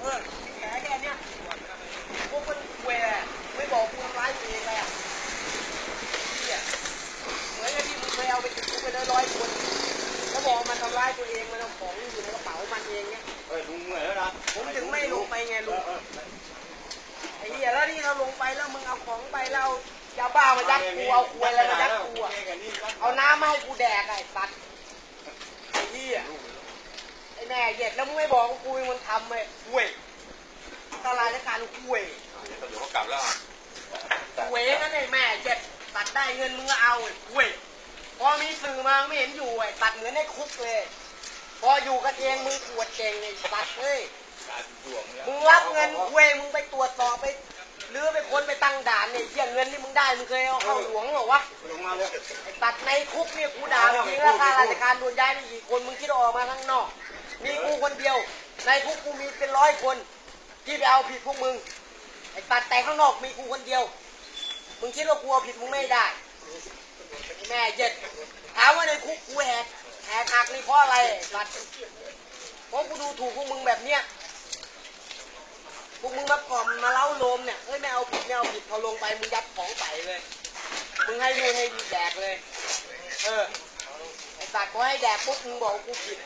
เออแผลแค่เนี้ยพวกมันเวรไม่บอกกูทำร้ายตัวเองเลยอะเหี้ยเหมือนกับที่มึงเคยเอาไปติดคุกไปได้ร้อยคนแล้วบอกมันทำร้ายตัวเองมันเอาของอยู่ในกระเป๋ามันเองเนี่ยเฮ้ยลุงเหนื่อยแล้วนะผมถึงไม่ลงไปไงลุงไอ้เหี้ยแล้วนี่เราลงไปแล้วมึงเอาของไปแล้วยาบ้ามายัดกูเอาควยอะไรมายัดกูอะเอาน้ำมาให้กูแดกไอ้สัตว์ไอ้เหี้ย ไอ้แม่เหย็ดแล้วมึงไม่บอกว่ากูเป็นคนทำเลยคุยตลาดการคุยเดี๋ยวเขากลับแล้วคุยนั่นไอ้แม่เหย็ดตัดได้เงินมึงก็เอาไอ้คุยพอมีสื่อมาไม่เห็นอยู่ไอ้ตัดเหมือนในคุกเลย พออยู่กันเองมึงปวดเก่งไอ้สัตว์เอ้ยการถ่วงเนี่ยมึงรับเงินคุยมึงไปตรวจสอบไปหรือไปค้นไปตั้งด่านเนี่ยเหี้ยเงินที่มึงได้มึงเคยเอาเข้าหลวงเหรอวะลงมาเลยไอ้ตัดในคุกเนี่ยกูด่าจริงแล้วข้าราชการโดนย้ายไปกี่คนมึงคิดว่าออกมาข้างนอก มีกูคนเดียว ในคุกกูมีเป็นร้อยคน ที่ไปเอาผิดพวกมึง ไอ้ตัดแต่ข้างนอกมีกูคนเดียว มึงคิดว่ากูเอาผิดมึงไม่ได้ไอ้แม่เจ็ดถามว่าในคุกกูแหกแหกหักนี่เพราะอะไรไอ้ตัดเพราะกูดูถูกพวกมึงแบบเนี้ย พวกมึงมากล่อมมาเล้าโลมเนี่ยเอ้ยไม่เอาผิดไม่เอาผิดพอลงไปมึงยัดของใส่เลย มึงให้ดูให้ดีแดกเลย เออไอ้ตัดก็ให้แดกปุ๊บมึงบอกกูผิด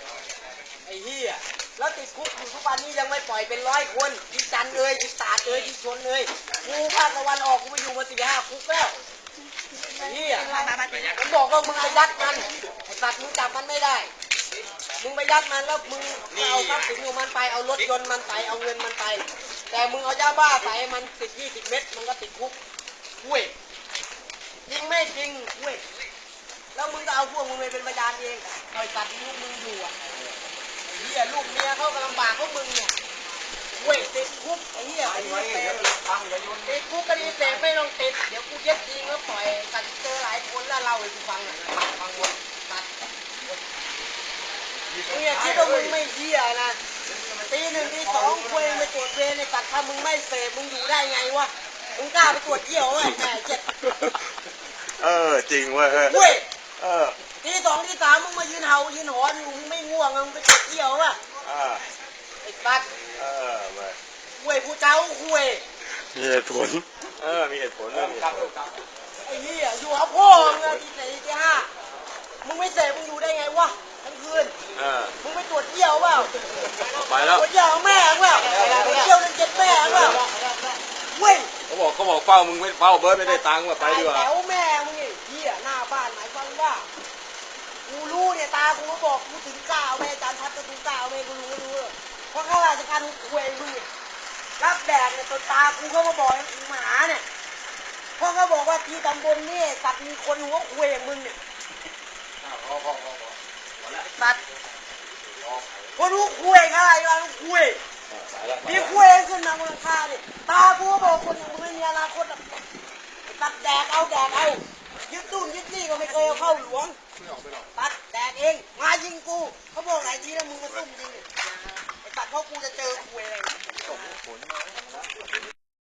ไอ้เหี้ยแล้วติดคุกอยู่ทุกวันนี้ยังไม่ปล่อยเป็นร้อยคนที่จันเอ้ยที่ตาดเอ้ยที่ชนเอ้ยกูภาคตะวันออกกูไปอยู่มาสี่ห้าคุกแล้วไอ้เหี้ยผมบอกว่ามึงไปยัดมันไอ้ตัดมึงจับมันไม่ได้ มึงไปยัดมันแล้วมึงเอาทรัพย์สินของมันไปเอารถยนต์มันไปเอาเงินมันไป แต่มึงเอายาบ้าใส่มันสิบยี่สิบเม็ดมันก็ติดคุกเว้ยจริงไม่จริงเว้ยแล้วมึงก็เอาพวกมึงไปเป็นพยานเองเอาไอ้ตัดที่ลูกมึงอยู่อะ เหี้ยลูกเมียเขาก็ลำบากเพราะมึงเนี่ยเว้ยติดคุกไอ้เหี้ยไอ้ไอ้ไว้เหี้ยเดี๋ยวพังเดี๋ยวโยนติดคุกก็ดีแต่ไม่ต้องติดเดี๋ยวกูเย็ดจริงแล้วปล่อยตัดเจอหลายคนแล้วเล่าให้กูฟังหน่อยนะฟังหมดตัดมึงอย่าคิดว่ามึงไม่เหี้ยนะตีหนึ่งตีสองคุยไปตรวจเวรในตัดถ้ามึงไม่เสพมึงอยู่ได้ไงวะมึงกล้าไปตรวจเยี่ยวไอ้แม่เจ็ดเออจริงเว้ยเว้ยเออ ทีสองทีสามมึงมายืนเห่ายืนหอนอยู่มึงไม่ง่วงอะมึงไปตรวจเยี่ยววะอ่าไอ้ตัดเออเว้ยคุยผู้เจ้าคุยมีเหตุผลเออมีเหตุผลเออมีเหตุผลไอ้เหี้ยอยู่กับพ่อมึงอะทีสี่ทีห้ามึงไม่เสพมึงอยู่ได้ไงวะทั้งคืนเออมึงไปตรวจเยี่ยวเปล่าไปแล้วตรวจเยี่ยวแม่งเปล่าตรวจเยี่ยวนั่นเจ็ดแม่งเปล่าเว้ยเขาบอกเขาบอกเฝ้ามึงไม่เฝ้าเบิร์ดไม่ได้ตังค์ว่ะไปดีกว่าแถวแม่มึงไอ้เหี้ยหน้าบ้านหมายความว่า กูรู้เนี่ยตากูก็บอกกูถึงกล้าเอาแม่อาจารย์ทัดก็ถึงกล้าเอาแม่กูรู้ก็รู้เลยเพราะข้าราชการกูคุยมึงเนี่ยรับแดดเนี่ยจนตากูก็มาบอกให้กูมาเนี่ยเพราะเขาบอกว่าที่ตำบลนี่สัตว์มีคนหัวคุยอย่างมึงเนี่ยสัตว์คนรู้คุยอะไรวะคุยมีคุยขึ้นมามูลค่าดิตากูก็บอกคนอย่างมึงไม่มีอนาคตตัดแดกเอาแดกเอายึดตู้นยึดนี่ก็ไม่เคยเอาเข้าหลวง ไปหรอกตัดแดดเอง มายิงกูเขาบอกหลายทีแล้วมึงมาซุ่มยิงไอ้ตัดเพราะกูจะเจอกูอะไรองผลมา